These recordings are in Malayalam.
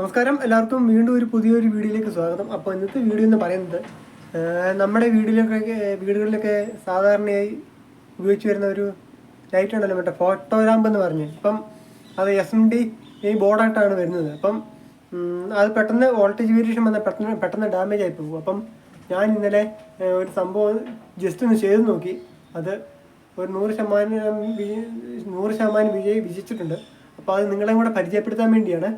നമസ്കാരം. എല്ലാവർക്കും വീണ്ടും ഒരു പുതിയൊരു വീഡിയോയിലേക്ക് സ്വാഗതം. അപ്പോൾ ഇന്നത്തെ വീഡിയോ എന്ന് പറയുന്നത് നമ്മുടെ വീടുകളിലൊക്കെ വീടുകളിലൊക്കെ സാധാരണയായി ഉപയോഗിച്ച് വരുന്ന ഒരു ലൈറ്റ് ഉണ്ടല്ലോ മറ്റേ ഫോട്ടോ ലാമ്പ് എന്ന് പറഞ്ഞു. ഇപ്പം അത് എസ് എം ഡി ഈ ബോർഡായിട്ടാണ് വരുന്നത്. അപ്പം അത് പെട്ടെന്ന് വോൾട്ടേജ് വേരിയേഷൻ വന്നാൽ പെട്ടെന്ന് പെട്ടെന്ന് ഡാമേജ് ആയി പോകും. അപ്പം ഞാൻ ഇന്നലെ ഒരു സംഭവം ജസ്റ്റ് ഒന്ന് ചെയ്ത് നോക്കി. അത് ഒരു നൂറ് ശതമാനം നൂറ് ശതമാനം വിജയി വിജയിച്ചിട്ടുണ്ട്. അപ്പോൾ അത് നിങ്ങളെ കൂടെ പരിചയപ്പെടുത്താൻ വേണ്ടിയാണ്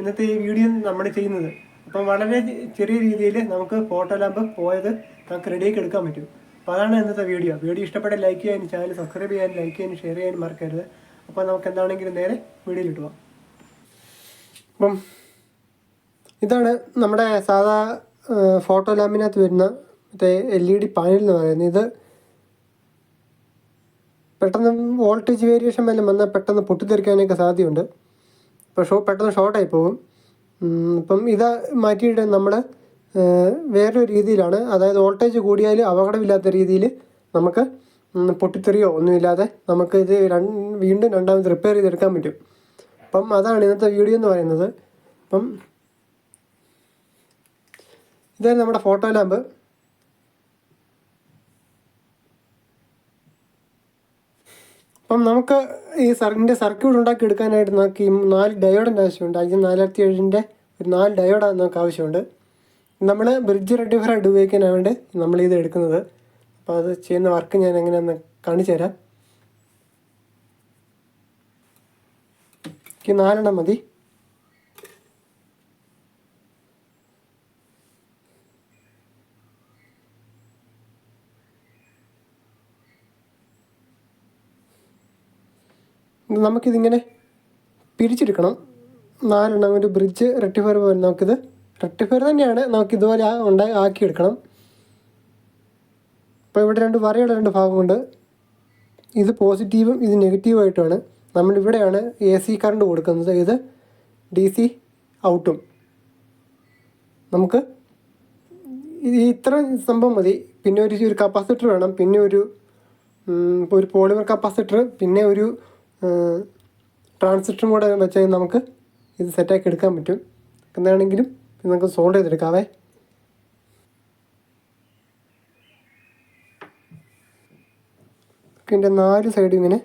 ഇന്നത്തെ ഈ വീഡിയോ നമ്മൾ ചെയ്യുന്നത്. അപ്പം വളരെ ചെറിയ രീതിയിൽ നമുക്ക് ഫോട്ടോ ലാമ്പ് പോയത് നമുക്ക് റെഡിയാക്കി എടുക്കാൻ പറ്റും. അപ്പോൾ അതാണ് ഇന്നത്തെ വീഡിയോ. വീഡിയോ ഇഷ്ടപ്പെട്ട ലൈക്ക് ചെയ്യാനും ചാനൽ സബ്സ്ക്രൈബ് ചെയ്യാനും ലൈക്ക് ചെയ്യാനും ഷെയർ ചെയ്യാനും മറക്കരുത്. അപ്പോൾ നമുക്ക് എന്താണെങ്കിലും നേരെ വീഡിയോയിൽ ഇട്ടുക അപ്പം ഇതാണ് നമ്മുടെ സാധാ ഫോട്ടോ ലാമ്പിനകത്ത് വരുന്ന മറ്റേ എൽ ഇ ഡി പാനൽ എന്ന് പറയുന്നത്. ഇത് പെട്ടെന്ന് വോൾട്ടേജ് വേരിയേഷൻ വല്ലതും വന്നാൽ പെട്ടെന്ന് പൊട്ടിത്തെറിക്കാനൊക്കെ സാധ്യതയുണ്ട്. ഇപ്പോൾ ഷോ പെട്ടെന്ന് ഷോർട്ടായി പോകും. അപ്പം ഇത് മാറ്റിയിട്ട് നമ്മൾ വേറൊരു രീതിയിലാണ്. അതായത് വോൾട്ടേജ് കൂടിയാൽ അപകടമില്ലാത്ത രീതിയിൽ നമുക്ക് പൊട്ടിത്തെറിയോ ഒന്നുമില്ലാതെ നമുക്ക് ഇത് രണ്ട് വീണ്ടും രണ്ടാമത് റിപ്പയർ ചെയ്തെടുക്കാൻ പറ്റും. അപ്പം അതാണ് ഇന്നത്തെ വീഡിയോ എന്ന് പറയുന്നത്. അപ്പം ഇതായിരുന്നു നമ്മുടെ ഫോട്ടോ ലാമ്പ് അപ്പം നമുക്ക് ഈ സർക്കിന്റെ സർക്യൂട്ട് ഉണ്ടാക്കി എടുക്കാനായിട്ട് നമുക്ക് ഈ നാല് ഡയോഡിന്റെ ആവശ്യമുണ്ട്. അഞ്ച് നാലായിരത്തി ഏഴിന്റെ ഒരു നാല് ഡയോഡാണ് നമുക്ക് ആവശ്യമുണ്ട്. നമ്മൾ ബ്രിഡ്ജ് റെഡിഫർ ആയിട്ട് ഉപയോഗിക്കാനാണ് വേണ്ടി നമ്മൾ ഇത് എടുക്കുന്നത്. അപ്പോൾ അത് ചെയ്യുന്ന വർക്ക് ഞാൻ എങ്ങനെയാണെന്ന് കാണിച്ചു തരാം. നാലെണ്ണം മതി. നമുക്കിതിങ്ങനെ പിരിച്ചെടുക്കണം നാലെണ്ണം ഒരു ബ്രിഡ്ജ് റെക്ടിഫയർ പോലെ നമുക്കിത് റെക്ടിഫയർ തന്നെയാണ് നമുക്ക് ഇതുപോലെ ഉണ്ടായി ആക്കിയെടുക്കണം. ഇപ്പോൾ ഇവിടെ രണ്ട് വരയുടെ രണ്ട് ഭാഗമുണ്ട് ഇത് പോസിറ്റീവും ഇത് നെഗറ്റീവായിട്ടുമാണ് നമ്മളിവിടെയാണ് എ സി കറണ്ട് കൊടുക്കുന്നത്. ഇത് ഡി സി ഔട്ടും നമുക്ക് ഇത് ഇത്ര സംഭവം മതി. പിന്നെ ഒരു ഒരു കപ്പാസിറ്റർ വേണം. പിന്നെ ഒരു ഒരു പോളിമർ കപ്പാസിറ്റർ പിന്നെ ഒരു ട്രാൻസിസ്റ്ററും കൂടെ കഴിഞ്ഞാൽ നമുക്ക് ഇത് സെറ്റാക്കി എടുക്കാൻ പറ്റും. എന്താണെങ്കിലും നമുക്ക് സോൾവ് ചെയ്തെടുക്കാവേ. ഇതിന്റെ നാല് സൈഡും ഇങ്ങനെ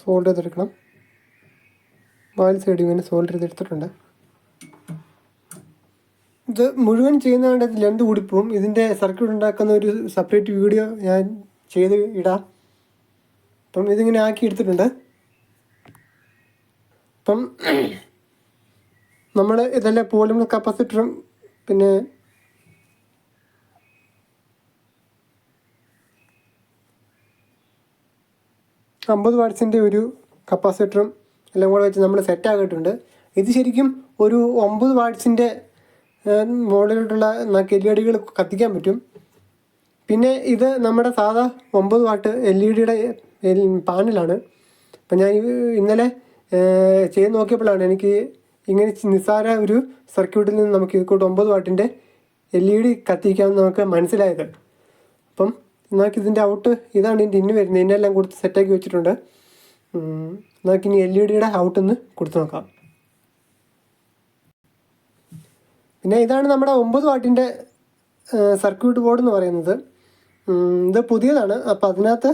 സോൾവ് ചെയ്തെടുക്കണം. നാല് സൈഡും ഇങ്ങനെ സോൾവ് ചെയ്തെടുത്തിട്ടുണ്ട്. ഇത് മുഴുവൻ ചെയ്യുന്നതുകൊണ്ട് ഇത് ലെന്ത് കൂടിപ്പോവും ഇതിന്റെ സർക്യൂട്ട് ഉണ്ടാക്കുന്ന ഒരു സെപ്പറേറ്റ് വീഡിയോ ഞാൻ ചെയ്ത് ഇടാം. അപ്പം ഇതിങ്ങനെ ആക്കി എടുത്തിട്ടുണ്ട്. അപ്പം നമ്മൾ ഇതെല്ലാം പോലും കപ്പാസിറ്ററും പിന്നെ അമ്പത് വാട്ട്സിന്റെ ഒരു കപ്പാസിറ്ററും എല്ലാം കൂടെ വെച്ച് നമ്മൾ സെറ്റ് ആക്കിയിട്ടുണ്ട്. ഇത് ശരിക്കും ഒരു ഒമ്പത് വാട്ട്സിന്റെ മോഡലിലുള്ള ഡികൾ കത്തിക്കാൻ പറ്റും. പിന്നെ ഇത് നമ്മുടെ സാധാ ഒമ്പത് വാട്ട് എൽ ഇ ഡിയുടെ പാനലാണ്. അപ്പം ഞാൻ ഇന്നലെ ചെയ്ത് നോക്കിയപ്പോഴാണ് എനിക്ക് ഇങ്ങനെ നിസ്സാര ഒരു സർക്യൂട്ടിൽ നിന്ന് നമുക്ക് ഇത് കൂട്ട് ഒമ്പത് വാട്ടിന്റെ എൽ ഇ ഡി കത്തിക്കാമെന്ന് നമുക്ക് മനസ്സിലായത്. അപ്പം നമുക്ക് ഇതിന്റെ ഔട്ട് ഇതാണ് ഇതിന്റെ ഇന്ന് വരുന്നത്. ഇതിനെല്ലാം കൊടുത്ത് സെറ്റാക്കി വെച്ചിട്ടുണ്ട്. നമുക്ക് ഇനി എൽ ഇ ഡിയുടെ ഔട്ട് ഒന്ന് കൊടുത്തു നോക്കാം. പിന്നെ ഇതാണ് നമ്മുടെ ഒമ്പത് വാട്ടിന്റെ സർക്യൂട്ട് ബോർഡ് എന്ന് പറയുന്നത്. ഇത് പുതിയതാണ്. അപ്പോൾ അതിനകത്ത്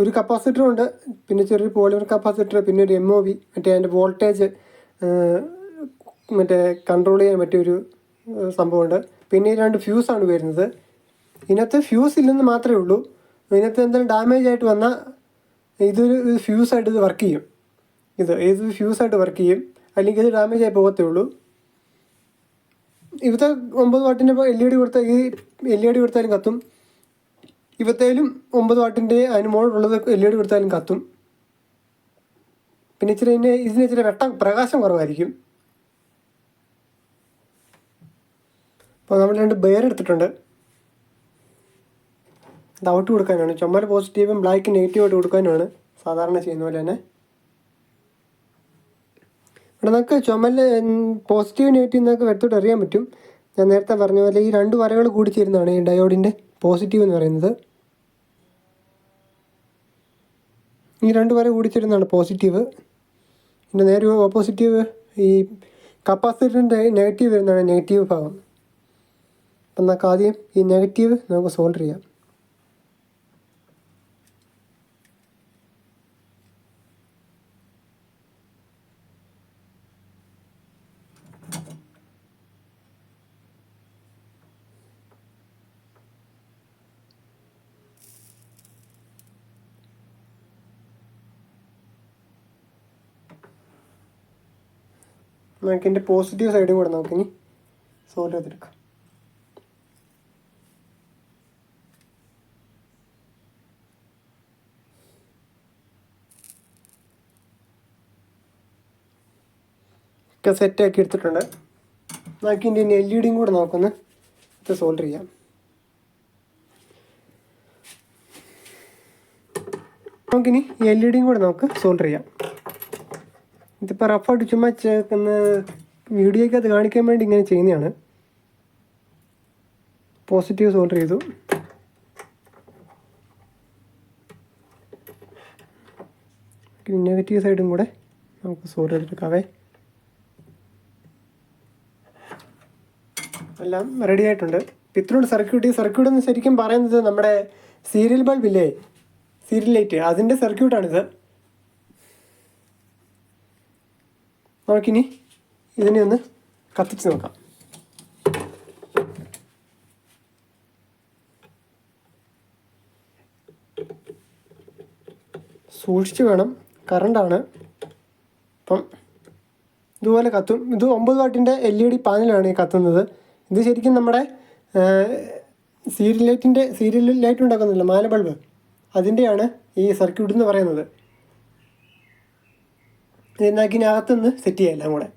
ഒരു കപ്പാസിറ്റർ ഉണ്ട്. പിന്നെ ചെറിയൊരു പോളിമർ കപ്പാസിറ്റർ പിന്നെ ഒരു എം ഒ വി മറ്റേ അതിന്റെ വോൾട്ടേജ് മറ്റേ കൺട്രോൾ ചെയ്യാൻ പറ്റിയൊരു സംഭവമുണ്ട്. പിന്നെ രണ്ട് ഫ്യൂസാണ് വരുന്നത്. ഇതിനകത്ത് ഫ്യൂസ് ഇല്ലെന്ന് മാത്രമേ ഉള്ളൂ. ഇതിനകത്ത് എന്തെങ്കിലും ഡാമേജ് ആയിട്ട് വന്നാൽ ഇതൊരു ഫ്യൂസായിട്ട് ഇത് വർക്ക് ചെയ്യും. ഇത് ഇത് ഫ്യൂസായിട്ട് വർക്ക് ചെയ്യും? അല്ലെങ്കിൽ ഇത് ഡാമേജ് ആയി പോകത്തേ ഉള്ളൂ. ഇവിടുത്തെ ഒമ്പത് വാട്ടിന്റെ എൽ ഇ ഡി കൊടുത്താൽ ഈ എൽ ഇ ഡി കൊടുത്താലും കത്തും. ഇവത്തേലും ഒമ്പത് വാട്ടിന്റെ അതിന് മുകളിലുള്ളത് എൽ ഇ ഡി കൊടുത്താലും കത്തും. പിന്നെ ഇച്ചിരി ഇതിന് ഇതിന് ഇച്ചിരി വെട്ട പ്രകാശം കുറവായിരിക്കും. അപ്പോൾ നമ്മൾ രണ്ട് ബെയർ എടുത്തിട്ടുണ്ട്. ഇത് ഔട്ട് കൊടുക്കാനാണ്. ചുമല പോസിറ്റീവും ബ്ലാക്ക് നെഗറ്റീവായിട്ട് കൊടുക്കാനാണ്. സാധാരണ ചെയ്യുന്ന പോലെ തന്നെ. ഇവിടെ നമുക്ക് ചുമൽ പോസിറ്റീവ് നെഗറ്റീവ് നിങ്ങൾക്ക് വ്യക്തമായിട്ട് അറിയാൻ പറ്റും. ഞാൻ നേരത്തെ പറഞ്ഞ പോലെ ഈ രണ്ട് വരകൾ കൂടി ചേരുന്നതാണ് ഈ ഡയോഡിന്റെ പോസിറ്റീവ് എന്ന് പറയുന്നത്. ഈ രണ്ട് വര കൂടി ചേരുന്നതാണ് പോസിറ്റീവ് എന്റെ നേരെ ഓപ്പോസിറ്റീവ് ഈ കപ്പാസിറ്ററിന്റെ നെഗറ്റീവ് വരുന്നതാണ് നെഗറ്റീവ് ഭാഗം. അപ്പം നമുക്ക് ആദ്യം ഈ നെഗറ്റീവ് നമുക്ക് സോൾവ് ചെയ്യാം. നമുക്ക് ഇതിന്റെ പോസിറ്റീവ് സൈഡ് കൂടെ നമുക്കിനി സോൾവ് ചെയ്തെടുക്കാം. ഒക്കെ സെറ്റാക്കി എടുത്തിട്ടുണ്ട്. നമുക്ക് ഇതിന്റെ എൽ ഇ ഡിയും കൂടെ നമുക്കൊന്ന് ഇത് സോൾവ് ചെയ്യാം. നമുക്കിനി എൽ ഇ ഡിയും കൂടെ നമുക്ക് സോൾവ് ചെയ്യാം. ഇതിപ്പോൾ റഫായിട്ട് ചുമ്മാ ചേർക്കുന്ന വീഡിയോയ്ക്ക് അത് കാണിക്കാൻ വേണ്ടി ഇങ്ങനെ ചെയ്യുന്നതാണ്. പോസിറ്റീവ് സോൾഡർ ചെയ്തു. നെഗറ്റീവ് സൈഡും കൂടെ നമുക്ക് സോൾഡർ ചെയ്തെടുക്കാവേ എല്ലാം റെഡി ആയിട്ടുണ്ട്. ഇത്രയും സർക്യൂട്ട് ഈ സർക്യൂട്ട് എന്ന് ശരിക്കും പറയുന്നത് നമ്മുടെ സീരിയൽ ബൾബില്ലേ സീരിയൽ ലൈറ്റ് അതിന്റെ സർക്യൂട്ടാണിത് നമുക്കിനി ഇതിനെ ഒന്ന് കത്തിച്ച് നോക്കാം. സൂക്ഷിച്ച് വേണം. കറണ്ടാണ്. അപ്പം ഇതുപോലെ കത്തും. ഇത് ഒമ്പത് വാട്ടിന്റെ എൽ ഇ ഡി പാനലാണ് ഈ കത്തുന്നത്. ഇത് ശരിക്കും നമ്മുടെ സീരിയൽ ലൈറ്റിന്റെ സീരിയൽ ലൈറ്റ് ഉണ്ടാക്കുന്നില്ല മാല ബൾബ്. അതിന്റെയാണ് ഈ സർക്യൂട്ട് എന്ന് പറയുന്നത്. ഇതിനകത്തുനിന്ന് സെറ്റ് ചെയ്യാം എല്ലാം കൂടെ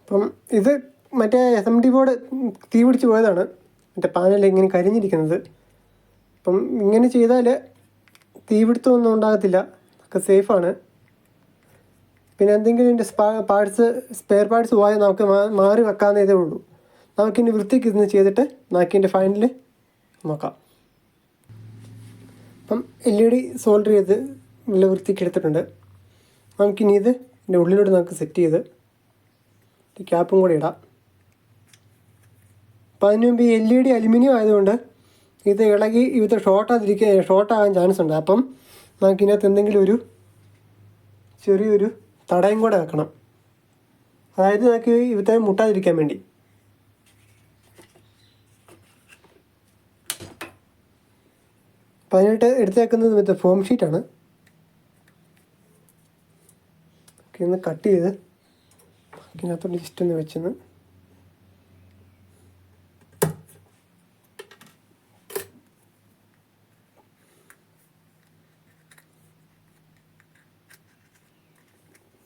അപ്പം ഇത് മറ്റേ എസ് എം ഡി ബോർഡ് തീ പിടിച്ച് പോയതാണ്. മറ്റേ പാനൽ ഇങ്ങനെ കരിഞ്ഞിരിക്കുന്നത്. അപ്പം ഇങ്ങനെ ചെയ്താൽ തീപിടുത്തമൊന്നും ഉണ്ടാകത്തില്ല. ഒക്കെ സേഫാണ് പിന്നെ എന്തെങ്കിലും ഇതിന്റെ സ്പാ പാർട്സ് സ്പെയർ പാർട്സ് പോയാൽ നമുക്ക് മാറി വെക്കാവുന്നതേ ഉള്ളൂ. നമുക്കിനി വൃത്തിക്ക് ഇന്ന് ചെയ്തിട്ട് നമുക്കിന്റെ ഫൈനൽ നോക്കാം. അപ്പം എൽ ഇ ഡി സോൾഡർ ചെയ്ത് നല്ല വൃത്തിക്ക് എടുത്തിട്ടുണ്ട്. നമുക്കിനി ഇത് ഇതിന്റെ ഉള്ളിലോട്ട് നമുക്ക് സെറ്റ് ചെയ്ത് ക്യാപ്പും കൂടെ ഇടാം. അപ്പം അതിന് മുമ്പ് എൽ ഇ ഡി അലുമിനിയം ആയതുകൊണ്ട് ഇത് ഇളകി ഇത് ഷോർട്ടാതിരിക്കുക ഷോർട്ടാകാൻ ചാൻസ് ഉണ്ട്. അപ്പം നമുക്കിതിനകത്ത് എന്തെങ്കിലും ഒരു ചെറിയൊരു തടയും കൂടെ വെക്കണം. അതായത് നമുക്ക് ഇവത്തെ മുട്ടാതിരിക്കാൻ വേണ്ടി. അപ്പം അതിനായിട്ട് എടുത്തേക്കുന്നത് മറ്റേ ഫോം ഷീറ്റാണ് ഒക്കെ കട്ട് ചെയ്ത് ബാക്കിനകത്തോട്ട് ജസ്റ്റ് ഒന്ന് വെച്ചെന്ന്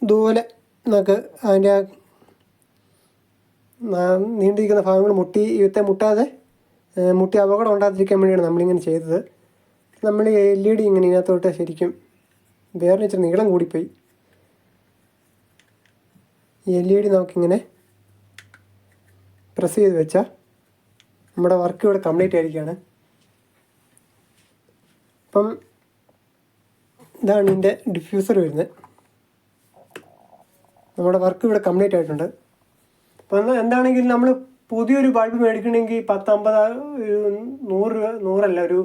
ഇതുപോലെ നമുക്ക് അതിന്റെ നീണ്ടിരിക്കുന്ന ഭാഗങ്ങൾ മുട്ടി ഇവത്തെ മുട്ടാതെ മുട്ടി അപകടം ഉണ്ടാകാതിരിക്കാൻ വേണ്ടിയാണ് നമ്മളിങ്ങനെ ചെയ്തത്. നമ്മൾ എൽ ഇ ഡി ഇങ്ങനെ ഇതിനകത്തോട്ട് ശരിക്കും വേറെ ഇച്ചിരി നീളം കൂടിപ്പോയി. എൽ ഇ ഡി നമുക്കിങ്ങനെ പ്രസ് ചെയ്ത് വെച്ചാൽ നമ്മുടെ വർക്ക് ഇവിടെ കംപ്ലീറ്റ് ആയിരിക്കുകയാണ് അപ്പം ഇതാണ് ഇതിന്റെ ഡിഫ്യൂസർ വരുന്നത്. നമ്മുടെ വർക്ക് ഇവിടെ കംപ്ലീറ്റ് ആയിട്ടുണ്ട്. എന്നാൽ എന്താണെങ്കിലും നമ്മൾ പുതിയൊരു ബൾബ് മേടിക്കണമെങ്കിൽ പത്ത് അമ്പത് ഒരു നൂറ് രൂപ നൂറല്ല ഒരു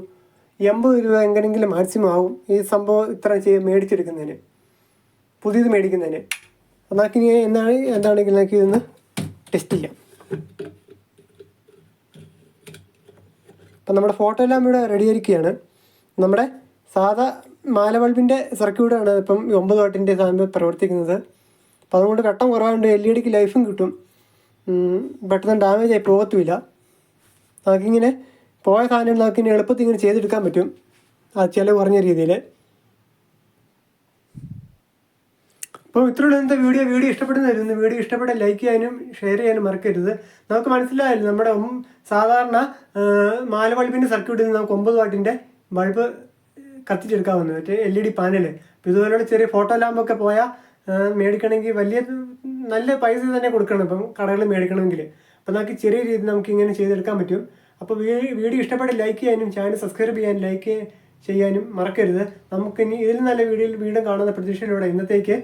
എൺപത് രൂപ എങ്ങനെയെങ്കിലും മാക്സിമം ആവും ഈ സംഭവം ഇത്ര ചെയ്ത് മേടിച്ചെടുക്കുന്നതിന്. പുതിയത് മേടിക്കുന്നതിന്. എന്നാക്കി ഇനി എന്താണ് എന്താണെങ്കിലും നമുക്ക് ഇതൊന്ന് ടെസ്റ്റ് ചെയ്യാം. അപ്പം നമ്മുടെ ഫോട്ടോ എല്ലാം ഇവിടെ റെഡി ആയിരിക്കുകയാണ്. നമ്മുടെ സാധാ മാല ബൾബിന്റെ സർക്യൂട്ടാണ് ഇപ്പം ഒമ്പത് വാട്ടിന്റെ സാധനം പ്രവർത്തിക്കുന്നത്. അപ്പം അതുകൊണ്ട് ഘട്ടം കുറവായതുകൊണ്ട് എൽ ഇ ഡിക്ക് ലൈഫും കിട്ടും. പെട്ടെന്ന് ഡാമേജ് ആയി പോകത്തുമില്ല. നമുക്കിങ്ങനെ പോയ സാധനങ്ങൾ നമുക്ക് ഇനി എളുപ്പത്തിൽ ഇങ്ങനെ ചെയ്തെടുക്കാൻ പറ്റും. ആ ചിലവ് കുറഞ്ഞ രീതിയിൽ അപ്പോൾ ഇത്രയുള്ള ഇന്നത്തെ വീഡിയോ വീഡിയോ ഇഷ്ടപ്പെടുന്നതായിരുന്നു. വീഡിയോ ഇഷ്ടപ്പെട്ട ലൈക്ക് ചെയ്യാനും ഷെയർ ചെയ്യാനും മറക്കരുത്. നമുക്ക് മനസ്സിലായല്ലോ നമ്മുടെ സാധാരണ മാല ബൾബിന്റെ സർക്യൂട്ടിൽ നിന്ന് നമുക്ക് ഒമ്പത് വാട്ടിന്റെ ബൾബ് കത്തിച്ചെടുക്കാവുന്നത് മറ്റേ എൽ ഇ ഡി പാനൽ അപ്പോൾ ഇതുപോലുള്ള ചെറിയ ഫോട്ടോ ലാമ്പൊക്കെ പോയാൽ മേടിക്കണമെങ്കിൽ വലിയ നല്ല പൈസ തന്നെ കൊടുക്കണം ഇപ്പം കടകളിൽ മേടിക്കണമെങ്കിൽ. അപ്പോൾ നമുക്ക് ചെറിയ രീതിയിൽ നമുക്ക് ഇങ്ങനെ ചെയ്തെടുക്കാൻ പറ്റും. അപ്പോൾ വീഡിയോ ഇഷ്ടപ്പെട്ട ലൈക്ക് ചെയ്യാനും ചാനൽ സബ്സ്ക്രൈബ് ചെയ്യാനും ലൈക്ക് ചെയ്യാനും മറക്കരുത്. നമുക്കിനി ഇതിൽ നല്ല വീഡിയോയിൽ വീണ്ടും കാണുന്ന പ്രതീക്ഷയിലൂടെ ഇന്നത്തേക്ക്